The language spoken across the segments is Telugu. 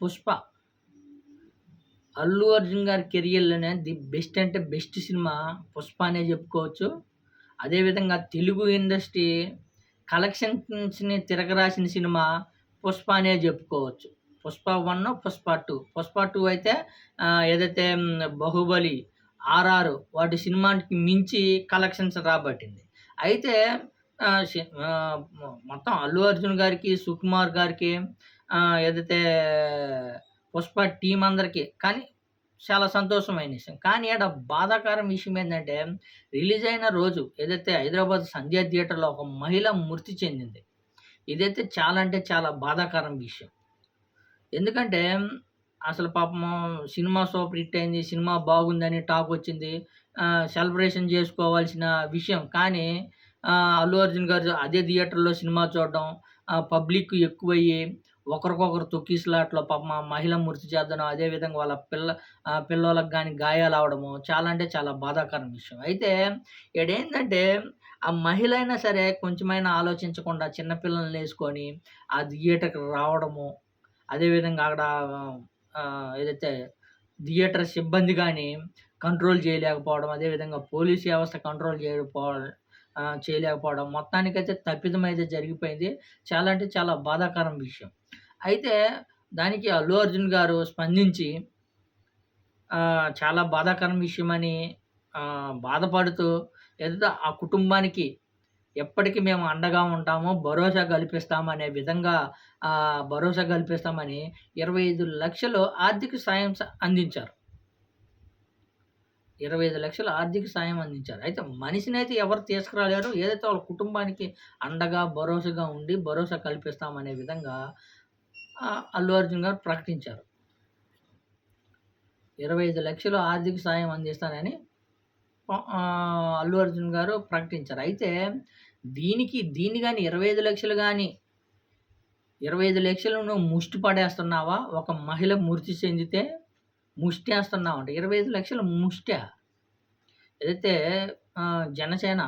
పుష్ప. అల్లు అర్జున్ గారి కెరియర్లోనే ది బెస్ట్ అంటే బెస్ట్ సినిమా పుష్ప అనే చెప్పుకోవచ్చు. అదేవిధంగా తెలుగు ఇండస్ట్రీ కలెక్షన్స్ని తిరగరాసిన సినిమా పుష్ప అనే చెప్పుకోవచ్చు. Pushpa one Pushpa two. Pushpa two అయితే ఏదైతే బాహుబలి ఆర్ఆర్ వాటి సినిమాకి మించి కలెక్షన్స్ రాబట్టింది. అయితే మొత్తం అల్లు అర్జున్ గారికి సుకుమార్ గారికి ఏదైతే పుష్ప టీం అందరికీ కానీ చాలా సంతోషమైన విషయం. కానీ ఆడ బాధాకరం విషయం ఏంటంటే రిలీజ్ అయిన రోజు ఏదైతే హైదరాబాద్ సంధ్యా థియేటర్లో ఒక మహిళ మృతి చెందింది. ఇదైతే చాలా అంటే చాలా బాధాకరం విషయం. ఎందుకంటే అసలు పాపం సినిమా సూపర్ హిట్ అయింది సినిమా బాగుందని టాక్ వచ్చింది సెలబ్రేషన్ చేసుకోవాల్సిన విషయం. కానీ అల్లు అర్జున్ గారు అదే థియేటర్లో సినిమా చూడడం పబ్లిక్ ఎక్కువయ్యి ఒకరికొకరు తొక్కిసలాట్లో పాప మా మహిళ మృతి చేద్దడం అదేవిధంగా వాళ్ళ పిల్ల పిల్లలకు కానీ గాయాలు అవడము చాలా అంటే చాలా బాధాకరం విషయం. అయితే ఏంటంటే ఆ మహిళ అయినా సరే కొంచెమైనా ఆలోచించకుండా చిన్నపిల్లల్ని వేసుకొని ఆ థియేటర్కి రావడము అదేవిధంగా అక్కడ ఏదైతే థియేటర్ సిబ్బంది కానీ కంట్రోల్ చేయలేకపోవడం అదేవిధంగా పోలీస్ వ్యవస్థ కంట్రోల్ చేయకపోవడం చేయలేకపోవడం మొత్తానికైతే తప్పిదం అయితే జరిగిపోయింది. చాలా అంటే చాలా బాధాకరం విషయం. అయితే దానికి అల్లు అర్జున్ గారు స్పందించి చాలా బాధాకరం విషయమని బాధపడుతూ ఏదైతే ఆ కుటుంబానికి ఎప్పటికీ మేము అండగా ఉంటామో భరోసా కల్పిస్తామనే అనే విధంగా భరోసా కల్పిస్తామని ఇరవై ఐదు లక్షలు ఆర్థిక సాయం అందించారు. ఇరవై ఐదు లక్షలు ఆర్థిక సాయం అందించారు. అయితే మనిషిని అయితే ఎవరు తీసుకురాలేరు? ఏదైతే వాళ్ళ కుటుంబానికి అండగా భరోసాగా ఉండి భరోసా కల్పిస్తామనే విధంగా అల్లు అర్జున్ గారు ప్రకటించారు. ఇరవై ఐదు లక్షలు ఆర్థిక సాయం అందిస్తానని అల్లు అర్జున్ గారు ప్రకటించారు. అయితే దీనికి దీన్ని కానీ ఇరవై ఐదు లక్షలు కానీ ఇరవై ఐదు లక్షలు నువ్వు ముష్టి పడేస్తున్నావా? ఒక మహిళ మృతి చెందితే ముష్టి అంటే ఇరవై ఐదు లక్షలు ముష్ట ఏదైతే జనసేన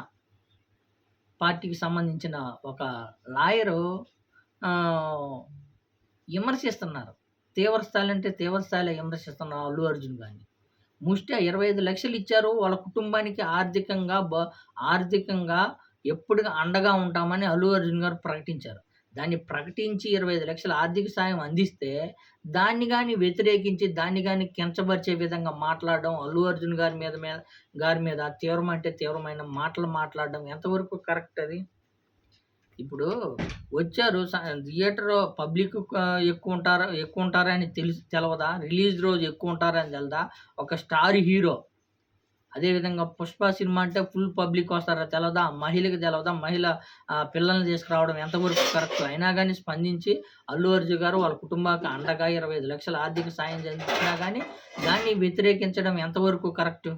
పార్టీకి సంబంధించిన ఒక లాయరు విమర్శిస్తున్నారు. తీవ్రస్థాయి అంటే తీవ్రస్థాయిలో విమర్శిస్తున్నారు అల్లు అర్జున్ గారిని. ముష్టి ఇరవై ఐదు లక్షలు ఇచ్చారు. వాళ్ళ కుటుంబానికి ఆర్థికంగా బ ఆర్థికంగా ఎప్పుడు అండగా ఉంటామని అల్లు అర్జున్ గారు ప్రకటించారు. దాన్ని ప్రకటించి ఇరవై ఐదు లక్షల ఆర్థిక సాయం అందిస్తే దాన్ని కానీ వ్యతిరేకించి దాన్ని కానీ కించపరిచే విధంగా మాట్లాడడం అల్లు అర్జున్ గారి మీద మీద గారి మీద తీవ్రం అంటే తీవ్రమైన మాటలు మాట్లాడడం ఎంతవరకు కరెక్ట్ అది? ఇప్పుడు వచ్చారు థియేటర్ పబ్లిక్ ఎక్కువ ఉంటారా ఎక్కువ ఉంటారా అని తెలిసి తెలవదా? రిలీజ్ రోజు ఎక్కువ ఉంటారని తెలదా? ఒక స్టార్ హీరో అదేవిధంగా పుష్ప సినిమా అంటే ఫుల్ పబ్లిక్ వస్తారో? తెలవదా? మహిళకి తెలవదా? మహిళ పిల్లల్ని తీసుకురావడం ఎంతవరకు కరెక్ట్ అయినా కానీ స్పందించి అల్లు అర్జున్ గారు వాళ్ళ కుటుంబానికి అండగా ఇరవై ఐదు లక్షల ఆర్థిక సాయం అందించినా కానీ దాన్ని వ్యతిరేకించడం ఎంతవరకు కరెక్ట్